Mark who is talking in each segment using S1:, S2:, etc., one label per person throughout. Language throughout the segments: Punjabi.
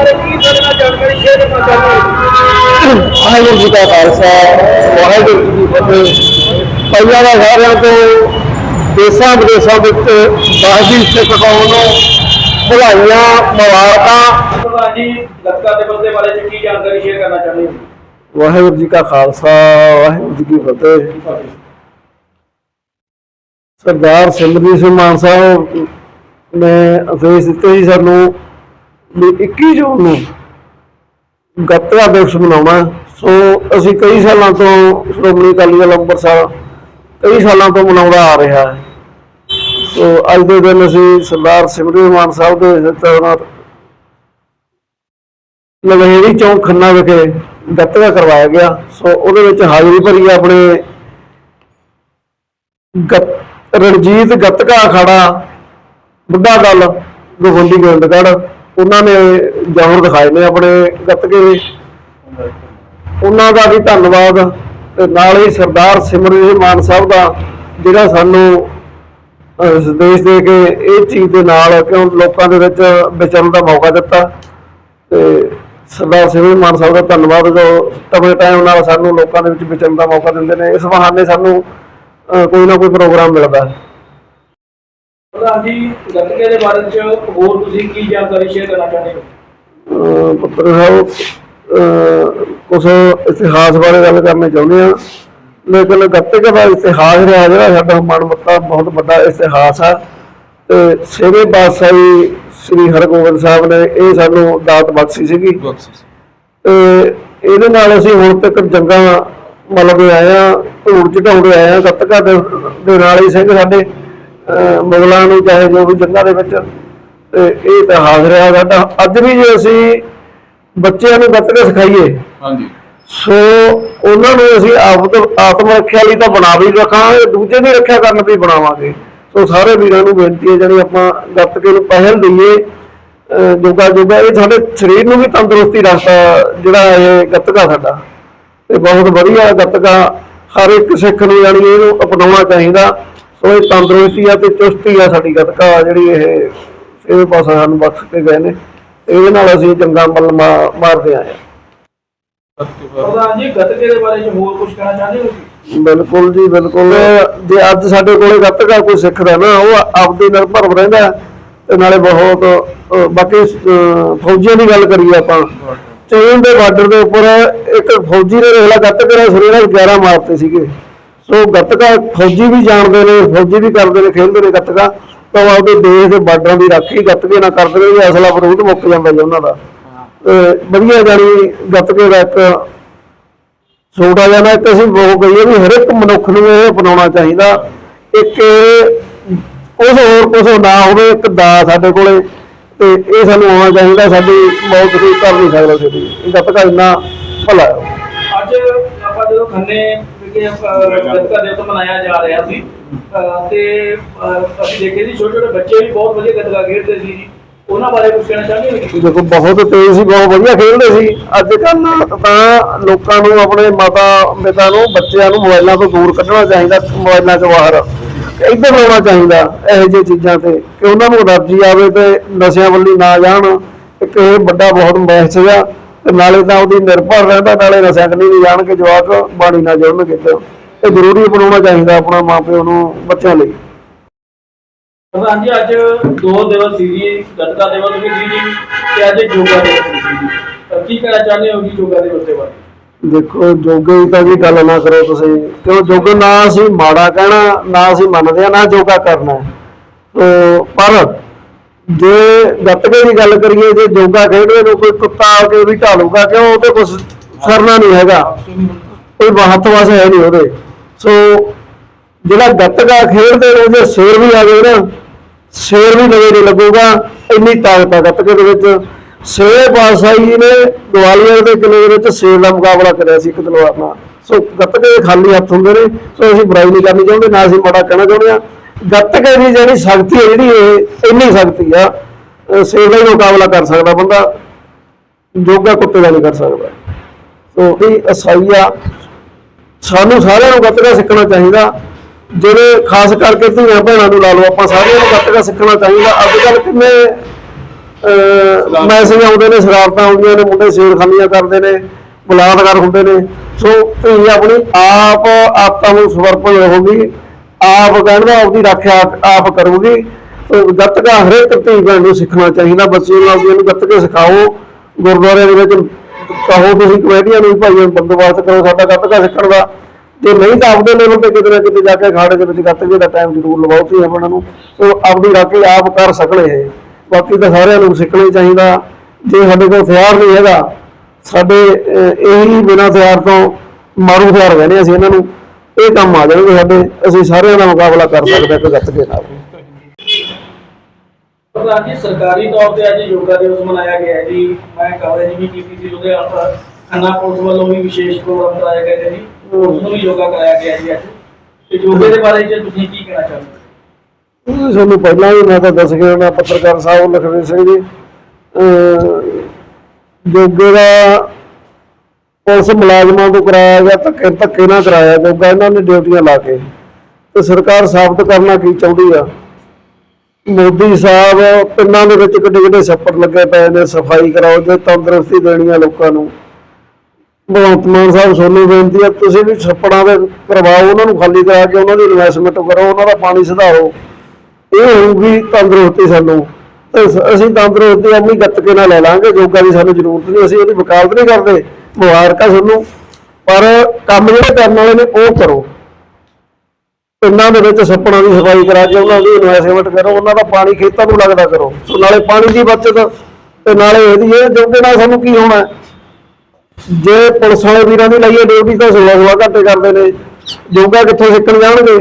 S1: ਬਾਰੇ ਕੀ ਸਾਡੇ ਨਾਲ ਜਾਣਕਾਰੀ ਸ਼ੇਅਰ ਕਰਨਾ ਚਾਹੁੰਦੇ ਹੋ?
S2: ਵਾਹਿਗੁਰੂ ਜੀ ਕਾ ਖਾਲਸਾ ਵਾਹਿਗੁਰੂ ਜੀ ਕੀ ਫਤਿਹ। ਪਹਿਲਾਂ ਦਾ ਸਾਰਿਆਂ ਤੋਂ ਦੇਸਾਂ ਵਿਦੇਸਾਂ ਵਿੱਚ ਬਾਹਰੀ ਸਿੱਖ ਕੌਮ ਨੂੰ ਭਲਾਈਆਂ ਮੁਬਾਰਕਾਂ।
S1: ਪ੍ਰਧਾਨ ਜੀ ਲੱਕਾ ਦੇ ਬੰਦੇ ਬਾਰੇ ਚ ਕੀ ਜਾਣਕਾਰੀ ਸ਼ੇਅਰ ਕਰਨਾ ਚਾਹੁੰਦੇ ਹੋ?
S2: ਵਾਹਿਗੁਰੂ ਜੀ ਕਾ ਖਾਲਸਾ ਵਾਹਿਗੁਰੂ ਜੀ ਕੀ ਫਤਿਹ। ਸਰਦਾਰ ਸਿਮਰਜੀਤ ਸਿੰਘ ਮਾਨ ਸਾਹਿਬ ਨੇ ਆਦੇਸ਼ ਦਿੱਤੇ ਸੀ ਸਾਨੂੰ ਵੀ 21 ਜੂਨ ਨੂੰ ਗੱਤਕਾ ਦਿਵਸ ਮਨਾਉਣਾ ਸੋ ਅਸੀਂ ਕਈ ਸਾਲਾਂ ਤੋਂ ਸ਼੍ਰੋਮਣੀ ਅਕਾਲੀ ਦਲ ਅੰਮ੍ਰਿਤਸਰ ਕਈ ਸਾਲਾਂ ਤੋਂ ਮਨਾਉਂਦਾ ਆ ਰਿਹਾ ਹੈ। ਸੋ ਅੱਜ ਦੇ ਦਿਨ ਅਸੀਂ ਸਰਦਾਰ ਸਿਮਰਜੀਤ ਮਾਨ ਸਾਹਿਬ ਦੇ ਹਿੱਤਾਂ ਲਵੇੜੀ ਚੌਂਕ ਖੰਨਾ ਵਿਖੇ ਗੱਤਕਾ ਕਰਵਾਇਆ ਗਿਆ। ਸੋ ਉਹਦੇ ਵਿੱਚ ਹਾਜ਼ਰੀ ਭਰੀ ਆਪਣੇ ਗੱਤ- ਰਣਜੀਤ ਗੱਤਕਾ ਅਖਾੜਾ ਬੁੱਢਾ ਦਲ ਗੋਬਿੰਦੀ ਗੋਬਿੰਦਗੜ੍ਹ ਉਹਨਾਂ ਨੇ ਜੌਹਰ ਦਿਖਾਏ ਨੇ ਆਪਣੇ ਗੱਤਕੇ ਦੇ ਉਹਨਾਂ ਦਾ ਵੀ ਧੰਨਵਾਦ ਤੇ ਨਾਲ ਹੀ ਸਰਦਾਰ ਸਿਮਰਜੀਤ ਮਾਨ ਸਾਹਿਬ ਦਾ ਜਿਹੜਾ ਸਾਨੂੰ ਸੰਦੇਸ਼ ਦੇ ਕੇ ਇਹ ਚੀਜ਼ ਦੇ ਨਾਲ ਕਿਉਂ ਲੋਕਾਂ ਦੇ ਵਿੱਚ ਵਿਚਰਨ ਦਾ ਮੌਕਾ ਦਿੱਤਾ। ਤੇ ਸਰਦਾਰ ਸਿਮਰਜੀਤ ਮਾਨ ਸਾਹਿਬ ਦਾ ਧੰਨਵਾਦ ਜੋ ਤਵੇ ਟਾਈਮ ਨਾਲ ਸਾਨੂੰ ਲੋਕਾਂ ਦੇ ਵਿੱਚ ਵਿਚਰਨ ਦਾ ਮੌਕਾ ਦਿੰਦੇ ਨੇ। ਇਸ ਬਹਾਨੇ ਸਾਨੂੰ ਕੋਈ ਨਾ ਕੋਈ ਪ੍ਰੋਗਰਾਮ ਮਿਲਦਾ। ਹੈ
S1: ਪ੍ਰਧਾਨ ਜੀ ਗੱਤਕੇ ਦੇ ਬਾਰੇ ਚ ਹੋਰ ਤੁਸੀਂ ਕੀ ਜਾਣਕਾਰੀ ਸ਼ੇਅਰ ਕਰਨਾ ਚਾਹੁੰਦੇ ਹੋ?
S2: ਅਹ, ਪੁੱਤਰ ਸਾਹਿਬ ਕੁਛ ਇਤਿਹਾਸ ਬਾਰੇ ਗੱਲ ਕਰਨਾ ਚਾਹੁੰਦੇ ਆ ਲੇਕਿਨ ਗੱਤਕੇ ਦਾ ਇਤਿਹਾਸ ਰਿਹਾ ਜਿਹੜਾ ਸਾਡਾ ਮਨਮੱਤਾ ਬਹੁਤ ਵੱਡਾ ਇਤਿਹਾਸ ਆ। ਤੇ ਛੇਵੇਂ ਪਾਤਸ਼ਾਹੀ ਸ੍ਰੀ ਹਰਗੋਬਿੰਦ ਸਾਹਿਬ ਨੇ ਇਹ ਸਾਨੂੰ ਦਾਤ ਬਖਸ਼ੀ ਸੀਗੀ। ਤੇ ਇਹਦੇ ਨਾਲ ਅਸੀਂ ਹੁਣ ਤੱਕ ਜੰਗਾਂ ਮਤਲਬ ਆਏ ਆ ਧੂੜ ਝਟਾਉਂਦੇ ਆਏ ਆ ਗੱਤਕਾ ਦੇ ਨਾਲ ਹੀ ਸਿੰਘ ਸਾਡੇ। ਮੁਗਲਾਂ ਨੂੰ ਚਾਹੇ ਜੋ ਵੀ ਜੰਗਾਂ ਦੇ ਵਿੱਚ ਤੇ ਇਹ ਇਤਿਹਾਸ ਰਿਹਾ ਸਾਡਾ। ਅੱਜ ਵੀ ਜੇ ਅਸੀਂ ਬੱਚਿਆਂ ਨੂੰ ਗੱਤਕਾ ਸਿਖਾਈਏ
S3: ਹਾਂਜੀ।
S2: ਸੋ ਉਹਨਾਂ ਨੂੰ ਅਸੀਂ ਆਪ ਆਤਮ ਰੱਖਿਆ ਲਈ ਤਾਂ ਬਣਾ ਵੀ ਰੱਖਾਂਗੇ ਦੂਜੇ ਦੀ ਰੱਖਿਆ ਕਰਨ ਵੀ ਬਣਾਵਾਂਗੇ। ਸੋ ਸਾਰੇ ਵੀਰਾਂ ਨੂੰ ਬੇਨਤੀ ਹੈ ਜਿਹੜੀ ਆਪਾਂ ਗੱਤਕੇ ਨੂੰ ਪਹਿਲ ਦਈਏ। ਜੋਗਾ ਜੋਗਾ ਇਹ ਸਾਡੇ ਸਰੀਰ ਨੂੰ ਵੀ ਤੰਦਰੁਸਤੀ ਰੱਖਦਾ ਜਿਹੜਾ ਇਹ ਗੱਤਕਾ ਸਾਡਾ। ਤੇ ਬਹੁਤ ਵਧੀਆ ਗੱਤਕਾ ਹਰ ਇੱਕ ਸਿੱਖ ਨੂੰ ਜਾਣੀ ਇਹਨੂੰ ਅਪਣਾਉਣਾ ਚਾਹੀਦਾ। ਸੋ ਇਹ ਤੰਦਰੁਸਤੀ ਆ ਤੇ ਚੁਸਤੀ ਆ ਸਾਡੀ ਗੱਤਕਾ ਜਿਹੜੀ ਇਹ ਇਹ ਪਾਸਾ ਸਾਨੂੰ ਬਖਸ਼ ਕੇ ਗਏ ਨੇ। ਇਹਦੇ ਨਾਲ ਅਸੀਂ ਚੰਗਾ ਮੱਲ ਮਾਰਦੇ ਆਏ ਹਾਂ
S1: ਪ੍ਰਧਾਨ ਜੀ ਗੱਤਕੇ ਦੇ ਬਾਰੇ ਚ ਹੋਰ ਕੁਝ ਕਹਿਣਾ ਚਾਹੁੰਦੇ ਹੋ ਤੁਸੀਂ?
S2: ਬਿਲਕੁਲ ਜੀ ਬਿਲਕੁਲ। ਜੇ ਅੱਜ ਸਾਡੇ ਕੋਲੇ ਗੱਤਕਾ ਕੋਈ ਸਿੱਖਦਾ ਨਾ ਉਹ ਆਪਦੇ ਨਿਰਭਰ ਰਹਿੰਦਾ ਹੈ ਤੇ ਨਾਲੇ ਬਹੁਤ ਬਾਕੀ ਫੌਜੀਆਂ ਦੀ ਗੱਲ ਕਰੀਏ ਆਪਾਂ। ਚੀਨ ਦੇ ਬਾਰਡਰ ਦੇ ਉੱਪਰ ਇੱਕ ਫੌਜੀ ਨੇ ਰੇਲਾ ਗੱਤਕੇ ਨਾਲ ਸਿਰੇ ਨਾਲ 11 ਮਾਰਤੇ ਸੀਗੇ। ਸੋ ਗੱਤਕਾ ਫੌਜੀ ਵੀ ਜਾਣਦੇ ਨੇ, ਫੌਜੀ ਵੀ ਕਰਦੇ ਨੇ, ਖੇਡਦੇ ਨੇ ਗੱਤਕਾ। ਤਾਂ ਆਪਦੇ ਦੇਸ਼ ਦੇ ਬਾਰਡਰਾਂ ਦੀ ਰਾਖੀ ਗੱਤਕੇ ਨਾਲ ਕਰਦੇ ਨੇ, ਅਸਲਾ ਬਰੂਦ ਮੁੱਕ ਜਾਂਦਾ ਜੀ ਉਹਨਾਂ ਦਾ। ਵਧੀਆ ਜਾਣੀ ਗੱਤਕੇ ਦਾ ਇੱਕ ਛੋਟਾ ਜਿਹਾ ਨਾ ਇੱਕ ਅਸੀਂ ਉਹ ਕਹੀਏ ਵੀ ਹਰ ਇੱਕ ਮਨੁੱਖ ਨੂੰ ਇਹ ਅਪਣਾਉਣਾ ਚਾਹੀਦਾ। ਇੱਕ ਕੁਛ ਹੋਰ ਕੁਛ ਨਾ ਹੋਵੇ, ਇੱਕ ਦਾ ਸਾਡੇ ਕੋਲੇ, ਤੇ ਇਹ ਸਾਨੂੰ ਆਉਣਾ ਚਾਹੀਦਾ, ਸਾਡੀ ਮੌਤ ਕੋਈ ਕਰ ਨਹੀਂ ਸਕਦਾ ਸਿੱਧੀ ਇਹ ਗੱਤਕਾ ਇੰਨਾ ਭਲਾ
S1: ਅੱਜ ਆਪਾਂ ਜਦੋਂ ਖੰਨੇ ਵਿਖੇ ਅਹ, ਗੱਤਕਾ ਦਿਵਸ ਮਨਾਇਆ ਜਾ ਰਿਹਾ ਸੀ। ਤੇ ਅਸੀਂ ਦੇਖੇ ਸੀ ਛੋਟੇ ਛੋਟੇ ਬੱਚੇ ਵੀ ਬਹੁਤ ਵਧੀਆ ਗੱਤਕਾ ਖੇਡਦੇ ਸੀ ਜੀ। ਉਹਨਾਂ ਬਾਰੇ ਕੁਝ ਕਹਿਣਾ ਚਾਹੁੰਦੇ ਹੋ
S2: ਦੇਖੋ ਬਹੁਤ ਤੇਜ਼ ਸੀ ਬਹੁਤ ਵਧੀਆ ਖੇਡਦੇ ਸੀ। ਅੱਜ ਕੱਲ੍ਹ ਤਾਂ ਲੋਕਾਂ ਨੂੰ ਆਪਣੇ ਮਾਤਾ ਪਿਤਾ ਨੂੰ ਬੱਚਿਆਂ ਨੂੰ ਮੋਬਾਈਲਾਂ ਤੋਂ ਦੂਰ ਕੱਢਣਾ ਚਾਹੀਦਾ ਮੋਬਾਈਲਾਂ ਤੋਂ ਬਾਹਰ। ਇੱਧਰ ਹੋਣਾ ਚਾਹੀਦਾ ਇਹੋ ਜਿਹੀ ਚੀਜ਼ਾਂ ਤੇ। ਕਿ ਉਹਨਾਂ ਨੂੰ ਅਲਰਜੀ ਆਵੇ ਤੇ ਨਸ਼ਿਆਂ ਵੱਲੀ ਨਾ ਜਾਣ। ਇੱਕ ਇਹ ਵੱਡਾ ਬਹੁਤ ਮੈਸੇਜ ਆ। ਤੇ ਨਾਲੇ ਤਾਂ ਉਹਦੀ ਨਿਰਭਰ ਰਹਿੰਦਾ ਨਾਲੇ ਕੰਨੀ ਨਹੀਂ ਜਾਣ ਕੇ ਜਵਾਕ ਬਾਣੀ ਨਾ ਜੁੜਨ ਕਿਤੇ ਇਹ ਜ਼ਰੂਰੀ ਬਣਾਉਣਾ ਚਾਹੀਦਾ ਆਪਣਾ ਮਾਪਿਓ ਨੂੰ ਬੱਚਿਆਂ ਲਈ।
S1: ਪ੍ਰਧਾਨ ਜੀ ਅੱਜ ਦੋ ਦਿਵਸ ਸੀ ਜੀ ਗੱਤਕਾ ਦਿਵਸ ਵੀ ਸੀ ਜੀ ਤੇ ਅੱਜ ਯੋਗਾ ਦਿਵਸ ਵੀ ਸੀ ਜੀ। ਅਹ, ਕੀ ਕਹਿਣਾ ਚਾਹੁੰਦੇ ਹੋ ਜੀ ਯੋਗਾ ਦਿਵਸ ਦੇ ਬਾਰੇ?
S2: ਦੇਖੋ ਜੋਗੇ ਦੀ ਤਾਂ ਜੀ ਗੱਲ ਨਾ ਕਰੋ ਤੁਸੀਂ। ਕਿਉਂ ਜੋਗੇ ਨਾ ਅਸੀਂ ਮਾੜਾ ਕਹਿਣਾ ਨਾ ਅਸੀਂ ਮੰਨਦੇ ਆ ਨਾ ਜੋਗਾ ਕਰਨਾ। ਤੋ ਪਰ ਜੇ ਗੱਤਕੇ ਦੀ ਗੱਲ ਕਰੀਏ, ਜੇ ਜੋਗਾ ਖੇਡਦੇ ਨੂੰ, ਕੋਈ ਕੁੱਤਾ ਆ ਕੇ ਵੀ ਢਾਲੂਗਾ ਕਿਉਂ ਉਹਦੇ ਕੁਝ ਸਰਨਾ ਨਹੀਂ ਹੈਗਾ। ਕੋਈ ਮਹੱਤਵ ਹੈ ਨਹੀਂ ਉਹਦੇ। ਸੋ, ਜਿਹੜਾ ਗੱਤਕਾ ਖੇਡਦੇ ਨੇ ਜੇ ਸ਼ੇਰ ਵੀ ਆ ਗਏ ਨਾ, ਸ਼ੇਰ ਵੀ ਨਵੇਂ ਨਹੀਂ ਲੱਗੂਗਾ, ਇੰਨੀ ਤਾਕਤ ਆ ਗੱਤਕੇ ਦੇ ਵਿੱਚ। ਛੇ ਪਾਤਸ਼ਾਹੀ ਜੀ ਨੇ, ਗਵਾਲੀਅਰ ਦੇ ਕਿਲੇ ਦੇ ਵਿੱਚ ਸ਼ੇਰ ਦਾ ਮੁਕਾਬਲਾ ਕਰਿਆ ਸੀ ਇੱਕ ਤਲਵਾਰ ਨਾਲ। ਸੋ ਗੱਤਕੇ ਦੇ ਖਾਲੀ ਹੱਥ ਹੁੰਦੇ ਨੇ, ਸੋ ਅਸੀਂ ਬੁਰਾਈ ਨਹੀਂ ਕਰਨੀ ਚਾਹੁੰਦੇ, ਨਾ ਅਸੀਂ ਮਾੜਾ ਕਹਿਣਾ ਚਾਹੁੰਦੇ ਆ ਗੱਤਕੇ ਦੀ ਜਿਹੜੀ ਸ਼ਕਤੀ ਹੈ ਜਿਹੜੀ ਇਹ ਇੰਨੀ ਸ਼ਕਤੀ ਆ ਸ਼ੇਰ ਦਾ ਮੁਕਾਬਲਾ ਕਰ ਸਕਦਾ ਬੰਦਾ ਜੋਗਾ ਕੁੱਤੇ ਦਾ ਨਹੀਂ ਕਰ ਸਕਦਾ। ਸੋ ਇਹ ਅਸਾਈਆ ਸਾਨੂੰ ਸਾਰਿਆਂ ਨੂੰ ਗੱਤਕਾ ਸਿੱਖਣਾ ਚਾਹੀਦਾ। ਜਿਹੜੇ ਖਾਸ ਕਰਕੇ ਧੀਆਂ ਭੈਣਾਂ ਨੂੰ ਲਾ ਲਓ ਆਪਾਂ ਸਾਰਿਆਂ ਨੂੰ ਗੱਤਕਾ ਸਿੱਖਣਾ ਚਾਹੀਦਾ। ਅੱਜ ਕੱਲ ਕਿੰਨੇ ਮੈਸੇਜ ਆਉਂਦੇ ਨੇ ਸ਼ਰਾਰਤਾਂ ਆਉਂਦੀਆਂ ਨੇ ਮੁੰਡੇ ਛੇੜਖਾਨੀਆਂ ਕਰਦੇ ਨੇ ਬਲਾਤਕਾਰ ਹੁੰਦੇ ਨੇ। ਸੋ ਧੀ ਆਪਣੀ ਆਪ ਆਤਾਂ ਨੂੰ ਸਮਰਪਣ ਰਹੂਗੀ। ਆਪ ਕਹਿੰਦਾ ਆਪਦੀ ਰੱਖਿਆ ਆਪ ਕਰੂਗੀ। ਗੱਤਕਾ ਹਰੇਕ ਧੀ ਭੈਣ ਨੂੰ ਸਿੱਖਣਾ ਚਾਹੀਦਾ। ਬੱਚੇ ਨੂੰ ਆਪਦੇ ਨੂੰ ਗੱਤਕੇ ਸਿਖਾਓ। ਗੁਰਦੁਆਰੇ ਦੇ ਵਿੱਚ ਕਹੋ ਤੁਸੀਂ ਕਮੇਟੀਆਂ ਨੂੰ ਵੀ ਬੰਦੋਬਸਤ ਕਰੋ, ਸਾਡਾ ਗੱਤਕਾ ਸਿੱਖਣ ਦਾ। ਜੇ ਨਹੀਂ ਤਾਂ ਆਪਦੇ ਲੈਵਲ ਤੇ ਕਿਤੇ ਨਾ ਕਿਤੇ ਜਾ ਕੇ ਅਖਾੜੇ ਦੇ ਵਿੱਚ ਗੱਤਕੇ ਦਾ ਟਾਈਮ ਜ਼ਰੂਰ ਲਵਾਓ ਤੁਸੀਂ ਆਪਣਾ ਨੂੰ। ਸੋ ਆਪਦੀ ਰਾਖੀ ਆਪ ਕਰ ਸਕਣੇ ਹੈ ਬਾਕੀ ਤਾਂ ਸਾਰਿਆਂ ਨੂੰ ਸਿੱਖਣਾ ਹੀ ਚਾਹੀਦਾ। ਜੇ ਸਾਡੇ ਕੋਲ ਹਥਿਆਰ ਨਹੀਂ ਹੈਗਾ, ਸਾਡੇ ਇਹੀ ਬਿਨਾਂ ਹਥਿਆਰ ਤੋਂ ਮਾਰੂ ਹਥਿਆਰ ਕਹਿੰਦੇ ਅਸੀਂ ਇਹਨਾਂ ਨੂੰ। ਇਹ ਕੰਮ ਆ ਜਾਣਗੇ ਸਾਡੇ ਅਸੀਂ ਸਾਰਿਆਂ ਦਾ ਮੁਕਾਬਲਾ ਕਰ ਸਕਦੇ ਹਾਂ ਇੱਕ ਗੱਤਕੇ ਨਾਲ
S1: ਪ੍ਰਧਾਨ ਜੀ ਸਰਕਾਰੀ ਤੌਰ ਤੇ ਅੱਜ ਯੋਗਾ ਦਿਵਸ ਮਨਾਇਆ ਗਿਆ ਜੀ। ਮੈਂ ਕਵਰੇਜ ਵੀ ਕੀਤੀ ਸੀ ਅੰਦਰ ਖੰਨਾ ਪੁਲਿਸ ਵੱਲੋਂ ਵੀ ਵਿਸ਼ੇਸ਼ ਪ੍ਰੋਗਰਾਮ ਕਰਾਇਆ ਗਿਆ ਜੀ। ਉਸ ਨੂੰ ਵੀ ਯੋਗਾ ਕਰਾਇਆ ਗਿਆ ਜੀ ਅੱਜ। ਤੇ ਯੋਗੇ ਦੇ ਬਾਰੇ ਤੁਸੀਂ ਕੀ ਕਹਿਣਾ ਚਾਹੁੰਦੇ
S2: ਉਹ ਸਾਨੂੰ ਪਹਿਲਾਂ ਹੀ ਮੈਂ ਤਾਂ ਦੱਸ ਗਿਆ ਪੱਤਰਕਾਰ ਸਾਹਿਬ ਲਖਵੀਰ ਸਿੰਘ ਜੀ। ਜੋਗੇ ਦਾ ਪੁਲਿਸ ਮੁਲਾਜ਼ਮਾਂ ਤੋਂ ਕਰਾਇਆ ਗਿਆ ਧੱਕੇ ਧੱਕੇ ਨਾਲ ਕਰਾਇਆ ਜੋਗਾ ਇਹਨਾਂ ਨੇ ਡਿਊਟੀਆਂ ਲਾ ਕੇ। ਤੇ ਸਰਕਾਰ ਸਾਬਤ ਕਰਨਾ ਕੀ ਚਾਹੁੰਦੀ ਆ? ਮੋਦੀ ਸਾਹਿਬ ਪਿੰਡਾਂ ਦੇ ਵਿੱਚ ਕਿੱਡੇ ਕਿੱਡੇ ਛੱਪੜ ਲੱਗੇ ਪਏ ਨੇ, ਸਫ਼ਾਈ ਕਰਾਓ, ਜੇ ਤੰਦਰੁਸਤੀ ਦੇਣੀ ਆ ਲੋਕਾਂ ਨੂੰ। ਭਗਵੰਤ ਮਾਨ ਸਾਹਿਬ ਤੁਹਾਨੂੰ ਬੇਨਤੀ ਆ, ਤੁਸੀਂ ਵੀ ਛੱਪੜਾਂ ਦੇ ਕਰਵਾਓ, ਉਹਨਾਂ ਨੂੰ ਖਾਲੀ ਕਰਾ ਕੇ ਉਹਨਾਂ ਦੀ ਇਨਵੈਸਟਮੈਂਟ ਕਰੋ, ਉਹਨਾਂ ਦਾ ਪਾਣੀ ਸੁਧਾਰੋ। ਇਹ ਹੋਊਗੀ ਤੰਦਰੁਸਤੀ ਸਾਨੂੰ। ਅਸੀਂ ਤੰਦਰੁਸਤੀ ਆਪਣੀ ਗੱਤਕੇ ਨਾਲ ਲੈ ਲਾਂਗੇ ਯੋਗਾ ਦੀ ਸਾਨੂੰ ਜ਼ਰੂਰਤ ਨਹੀਂ, ਅਸੀਂ ਇਹਦੀ ਵਕਾਲਤ ਨਹੀਂ ਕਰਦੇ। ਮੁਬਾਰਕਾਂ ਤੁਹਾਨੂੰ, ਪਰ ਕੰਮ ਜਿਹੜੇ ਕਰਨ ਵਾਲੇ ਨੇ ਉਹ ਕਰੋ। ਪਿੰਡਾਂ ਦੇ ਵਿੱਚ ਸੱਪੜਾਂ ਦੀ ਸਫ਼ਾਈ ਕਰਾ ਕੇ ਉਹਨਾਂ ਦੀ ਇਨਵੈਸਟਮੈਂਟ ਕਰੋ, ਉਹਨਾਂ ਦਾ ਪਾਣੀ ਖੇਤਾਂ ਨੂੰ ਲੱਗਦਾ ਕਰੋ। ਸੋ ਨਾਲੇ ਪਾਣੀ ਦੀ ਬਚਤ ਤੇ ਨਾਲੇ ਇਹਦੀ ਇਹ ਜੋਗੇ ਨਾਲ ਸਾਨੂੰ ਕੀ ਹੋਣਾ ਜੇ ਪੁਲਿਸ ਵਾਲੇ ਵੀਰਾਂ ਦੀ ਲਾਈਏ ਡਿਊਟੀ ਤਾਂ 16 16 ਘੰਟੇ ਕਰਦੇ ਨੇ। ਯੋਗਾ ਕਿੱਥੋਂ ਸਿੱਖਣ ਜਾਣਗੇ?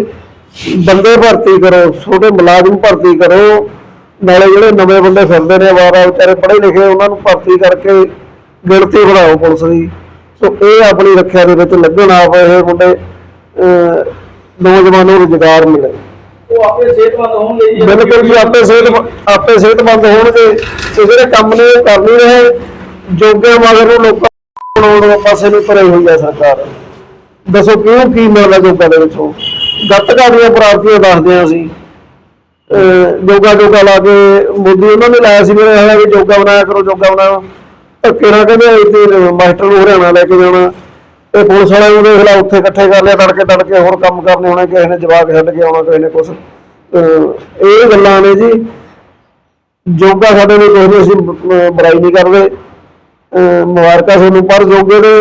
S2: ਬੰਦੇ ਭਰਤੀ ਕਰੋ, ਛੋਟੇ ਮੁਲਾਜ਼ਮ ਭਰਤੀ ਕਰੋ। ਨਾਲੇ ਜਿਹੜੇ ਨਵੇਂ ਬੰਦੇ ਫਿਰਦੇ ਨੇ ਵਾਰਾ ਵਿਚਾਰੇ ਪੜ੍ਹੇ ਲਿਖੇ, ਉਹਨਾਂ ਨੂੰ ਭਰਤੀ ਕਰਕੇ ਗਿਣਤੀ ਵਧਾਓ ਪੁਲਿਸ ਦੀ। ਸੋ ਇਹ ਆਪਣੀ ਰੱਖਿਆ ਦੇ ਵਿੱਚ ਲੱਗਣ ਆਪ ਇਹ ਮੁੰਡੇ ਨੌਜਵਾਨਾਂ ਨੂੰ ਰੁਜ਼ਗਾਰ ਮਿਲੇ।
S1: ਉਹ ਆਪੇ ਸਿਹਤਮੰਦ ਹੋਣਗੇ ਜੀ।
S2: ਬਿਲਕੁਲ ਜੀ ਆਪੇ ਸਿਹਤ ਆਪੇ ਸਿਹਤਮੰਦ ਹੋਣਗੇ। ਤੇ ਜਿਹੜੇ ਕੰਮ ਨੇ ਉਹ ਕਰ ਨਹੀਂ ਰਹੇ ਜੋਗੇ ਮਗਰ ਨੂੰ ਲੋਕਾਂ ਨੂੰ ਬਣਾਉਣ ਪਾਸੇ ਨੂੰ ਤੁਰੇ ਹੋਈ ਹੈ ਸਰਕਾਰ। ਦੱਸੋ ਕਿਉਂ ਕੀ ਮਿਲਦਾ ਜੋਗਾ ਦੇ ਵਿੱਚੋਂ? ਗੱਤਕਾ ਦੀਆਂ ਪ੍ਰਾਪਤੀਆਂ ਦੱਸਦੇ ਹਾਂ ਅਸੀਂ। ਜੋਗਾ ਜੋਗਾ ਲਾ ਕੇ ਮੋਦੀ ਉਹਨਾਂ ਨੇ ਲਾਇਆ ਸੀ ਮੇਰੇ ਹਾਲੇ ਵੀ ਜੋਗਾ ਬਣਾਇਆ ਕਰੋ ਜੋਗਾ ਬਣਾਓ। ਧੱਕੇ ਨਾਲ ਕਹਿੰਦੇ ਇੱਥੇ ਮਾਸਟਰ ਨੂੰ ਹਰਿਆਣਾ ਲੈ ਕੇ ਜਾਣਾ ਤੇ ਪੁਲਿਸ ਵਾਲਿਆਂ ਨੂੰ ਦੇਖ ਲਾ ਉੱਥੇ ਇਕੱਠੇ ਕਰ ਲਿਆ ਤੜਕੇ ਤੜਕੇ ਹੋਰ ਕੰਮ ਕਰਨੇ ਹੋਣੇ ਕਿਸੇ ਨੇ ਜਵਾਬ ਛੱਡ ਕੇ ਆਉਣਾ ਕਿਸੇ ਨੇ ਅਹ ਇਹ ਗੱਲਾਂ ਨੇ ਜੀ। ਜੋਗਾ ਸਾਡੇ ਲਈ ਕੋਈ ਨਹੀਂ ਅਸੀਂ ਬੁਰਾਈ ਨਹੀਂ ਕਰਦੇ। ਮੁਬਾਰਕਾਂ ਤੁਹਾਨੂੰ ਪਰ ਜੋਗੇ ਦੇ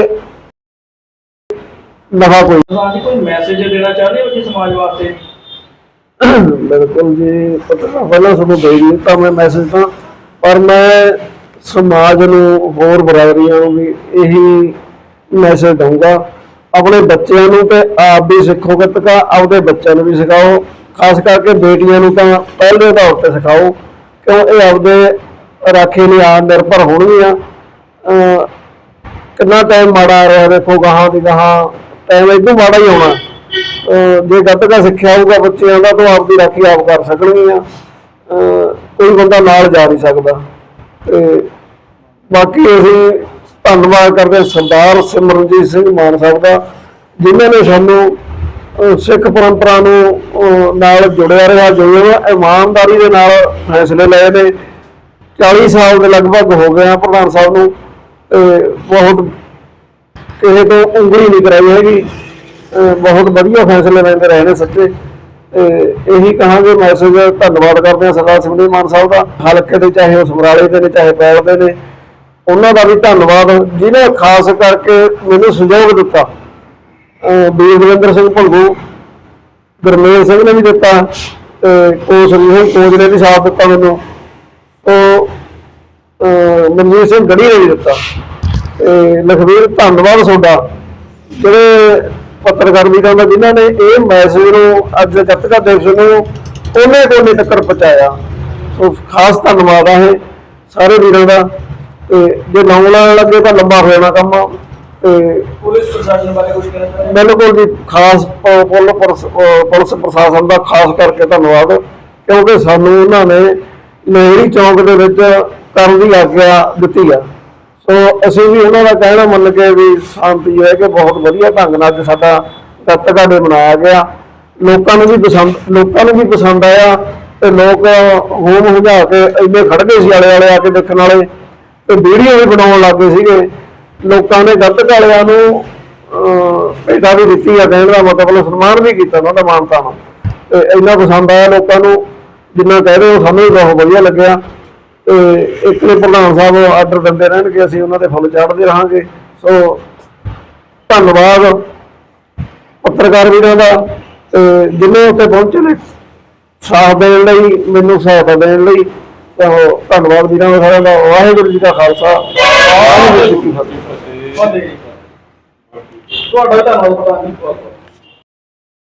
S2: ਨਫਾ ਕੋਈ
S1: ਮੈਸੇਜ ਦੇਣਾ ਚਾਹੁੰਦੇ ਹੋ ਜੀ ਸਮਾਜ ਵਾਸਤੇ?
S2: ਬਿਲਕੁਲ ਜੀ ਪਤਾ ਪਹਿਲਾਂ ਤੁਹਾਨੂੰ ਦੇ ਦਿੱਤਾ ਮੈਂ ਮੈਸੇਜ ਤਾਂ ਪਰ ਮੈਂ ਸਮਾਜ ਨੂੰ ਹੋਰ ਬਰਾਦਰੀਆਂ ਨੂੰ ਵੀ ਇਹੀ ਮੈਸੇਜ ਦਊਂਗਾ। ਆਪਣੇ ਬੱਚਿਆਂ ਨੂੰ ਤੇ ਆਪ ਵੀ ਸਿੱਖੋ ਗੱਤਕਾ, ਆਪਦੇ ਬੱਚਿਆਂ ਨੂੰ ਵੀ ਸਿਖਾਓ। ਖਾਸ ਕਰਕੇ ਬੇਟੀਆਂ ਨੂੰ ਤਾਂ ਪਹਿਲੇ ਤੌਰ ਤੇ ਸਿਖਾਓ, ਕਿਉਂ ਇਹ ਆਪਦੇ ਰਾਖੇ ਲਈ ਆਪ ਨਿਰਭਰ ਹੋਣਗੀਆਂ। ਅਹ ਕਿੰਨਾ ਟਾਈਮ ਮਾੜਾ ਆ ਰਿਹਾ, ਦੇਖੋ ਗਾਹਾਂ ਦੀ ਗਾਹਾਂ ਟਾਈਮ ਇਦੋਂ ਮਾੜਾ ਹੀ ਆਉਣਾ। ਜੇ ਗੱਤਕਾ ਸਿੱਖਿਆ ਹੋਊਗਾ ਬੱਚਿਆਂ ਦਾ, ਤਾਂ ਆਪਦੀ ਰਾਖੀ ਆਪ ਕਰ ਸਕਣਗੀਆਂ। ਅਹ ਕੋਈ ਬੰਦਾ ਨਾਲ ਜਾ ਨਹੀਂ ਸਕਦਾ। ਤੇ ਬਾਕੀ ਅਸੀਂ ਧੰਨਵਾਦ ਕਰਦੇ ਹਾਂ ਸਰਦਾਰ ਸਿਮਰਨਜੀਤ ਸਿੰਘ ਮਾਨ ਸਾਹਿਬ ਦਾ, ਜਿਨ੍ਹਾਂ ਨੇ ਸਾਨੂੰ ਸਿੱਖ ਪਰੰਪਰਾ ਨੂੰ ਨਾਲ ਜੁੜਿਆ ਰਿਹਾ ਜੁੜਿਆ ਇਮਾਨਦਾਰੀ ਦੇ ਨਾਲ ਫੈਸਲੇ ਲਏ ਨੇ। 40 ਸਾਲ ਦੇ ਲਗਭਗ ਹੋ ਗਏ ਆ ਪ੍ਰਧਾਨ ਸਾਹਿਬ ਨੂੰ, ਤੇ ਬਹੁਤ ਕਿਸੇ ਤੋਂ ਉਂਗਲੀ ਨਹੀਂ ਕਰਾਈ ਹੈਗੀ। ਬਹੁਤ ਵਧੀਆ ਫੈਸਲੇ ਲੈਂਦੇ ਰਹੇ ਨੇ ਸੱਚੇ। ਤੇ ਇਹੀ ਕਹਾਂਗੇ ਮੈਸੇਜ ਧੰਨਵਾਦ ਕਰਦੇ ਹਾਂ ਸਰਦਾਰ ਸਿਮਰਜੀਤ ਮਾਨ ਸਾਹਿਬ ਦਾ। ਹਲਕੇ ਦੇ ਚਾਹੇ ਉਹ ਸਮਰਾਲੇ ਦੇ ਨੇ, ਚਾਹੇ ਪੈਲ ਦੇ ਨੇ। ਉਹਨਾਂ ਦਾ ਵੀ ਧੰਨਵਾਦ। ਜਿਨ੍ਹਾਂ ਖਾਸ ਕਰਕੇ ਮੈਨੂੰ ਸਹਿਯੋਗ ਦਿੱਤਾ ਅਹ ਵੀਰ ਦਵਿੰਦਰ ਸਿੰਘ ਭੰਗੂ ਗੁਰਮੇਲ ਸਿੰਘ ਨੇ ਵੀ ਦਿੱਤਾ ਤੇ ਕੋਚ ਰਿਹਨ ਕੋਚ ਨੇ ਵੀ ਸਾਥ ਦਿੱਤਾ ਮੈਨੂੰ। ਉਹ ਮਨਜੀਤ ਸਿੰਘ ਗੜੀ ਨੇ ਵੀ ਦਿੱਤਾ। ਤੇ ਲਖਵੀਰ ਧੰਨਵਾਦ ਤੁਹਾਡਾ। ਜਿਹੜੇ ਪੱਤਰਕਾਰ ਵੀਰਾਂ ਦਾ ਜਿਨ੍ਹਾਂ ਨੇ ਇਹ ਮੈਸੇਜ ਨੂੰ ਅੱਜ ਗੱਤਕਾ ਦਿਵਸ ਨੂੰ ਕੋਨੇ ਕੋਨੇ ਤੱਕ ਪਹੁੰਚਾਇਆ। ਸੋ ਖਾਸ ਧੰਨਵਾਦ ਆ ਇਹ ਸਾਰੇ ਵੀਰਾਂ ਦਾ। ਤੇ ਜੇ ਲਾਉਣ ਲੱਗੇ ਤਾਂ ਲੰਬਾ ਹੋ ਜਾਣਾ ਕੰਮ ਤੇ
S1: ਪੁਲਿਸ ਪ੍ਰਸ਼ਾਸਨ ਬਾਰੇ ਕੁਝ ਕਹਿਣਾ ਚਾਹੁੰਦੇ
S2: ਬਿਲਕੁਲ ਜੀ ਖਾਸ ਪੁਲ- ਪੁਲਿਸ ਅਹ ਪੁਲਿਸ ਪ੍ਰਸ਼ਾਸਨ ਦਾ ਖਾਸ ਕਰਕੇ ਧੰਨਵਾਦ ਕਿਉਂਕਿ ਸਾਨੂੰ ਉਹਨਾਂ ਨੇ ਨਹਿਰੀ ਚੌਂਕ ਦੇ ਵਿੱਚ ਕਰਨ ਦੀ ਆਗਿਆ ਦਿੱਤੀ ਆ। ਸੋ ਅਸੀਂ ਵੀ ਉਹਨਾਂ ਦਾ ਕਹਿਣਾ ਮੰਨ ਕੇ ਵੀ ਸ਼ਾਂਤੀ ਹੈ ਕਿ ਬਹੁਤ ਵਧੀਆ ਢੰਗ ਨਾਲ ਅੱਜ ਸਾਡਾ ਗੱਤਕਾ ਡੇ ਮਨਾਇਆ ਗਿਆ। ਲੋਕਾਂ ਨੂੰ ਵੀ ਪਸੰਦ ਲੋਕਾਂ ਨੂੰ ਵੀ ਪਸੰਦ ਆਇਆ ਤੇ ਲੋਕ ਹੋਮ ਹੁਜਾ ਕੇ ਇੰਨੇ ਖੜ ਗਏ ਸੀ ਆਲੇ ਵਾਲੇ ਆ ਕੇ ਦੇਖਣ ਵਾਲੇ। ਤੇ ਵੀਡੀਓ ਵੀ ਬਣਾਉਣ ਲੱਗ ਗਏ ਸੀਗੇ। ਲੋਕਾਂ ਨੇ ਗੱਤਕ ਵਾਲਿਆਂ ਨੂੰ ਅਹ, ਭੇਟਾ ਵੀ ਦਿੱਤੀ ਆ ਕਹਿਣ ਦਾ ਮਤਲਬ ਸਨਮਾਨ ਵੀ ਕੀਤਾ ਉਹਨਾਂ ਦਾ ਮਾਨਤਾ ਨਾਲ। ਤੇ ਇੰਨਾ ਪਸੰਦ ਆਇਆ ਲੋਕਾਂ ਨੂੰ ਜਿੰਨਾ ਕਹਿ ਰਹੇ ਹੋ ਸਾਨੂੰ ਵੀ ਬਹੁਤ ਵਧੀਆ ਲੱਗਿਆ। ਤੇ ਇੱਕ ਨੇ ਪ੍ਰਧਾਨ ਸਾਹਿਬ ਆਰਡਰ ਦਿੰਦੇ ਰਹਿਣਗੇ ਅਸੀਂ ਉਹਨਾਂ ਦੇ ਫੁੱਲ ਚਾੜਦੇ ਰਹਾਂਗੇ। ਸੋ ਧੰਨਵਾਦ ਪੱਤਰਕਾਰ ਵੀਰਾਂ ਦਾ। ਜਿੰਨੇ ਉੱਤੇ ਪਹੁੰਚੇ ਨੇ ਸਾਥ ਦੇਣ ਲਈ ਮੈਨੂੰ ਸਹਾਇਤਾ ਦੇਣ ਲਈ ਤੇ ਉਹ ਧੰਨਵਾਦ ਵੀਰਾਂ ਦਾ ਸਾਰਿਆਂ ਦਾ। ਵਾਹਿਗੁਰੂ ਜੀ ਦਾ ਖਾਲਸਾ। ਵਾਹਿਗੁਰੂ ਜੀ ਕੀ ਫਤਿਹ।
S1: ਤੁਹਾਡਾ ਧੰਨਵਾਦ ਪ੍ਰਧਾਨ ਜੀ ਬਹੁਤ ਬਹੁਤ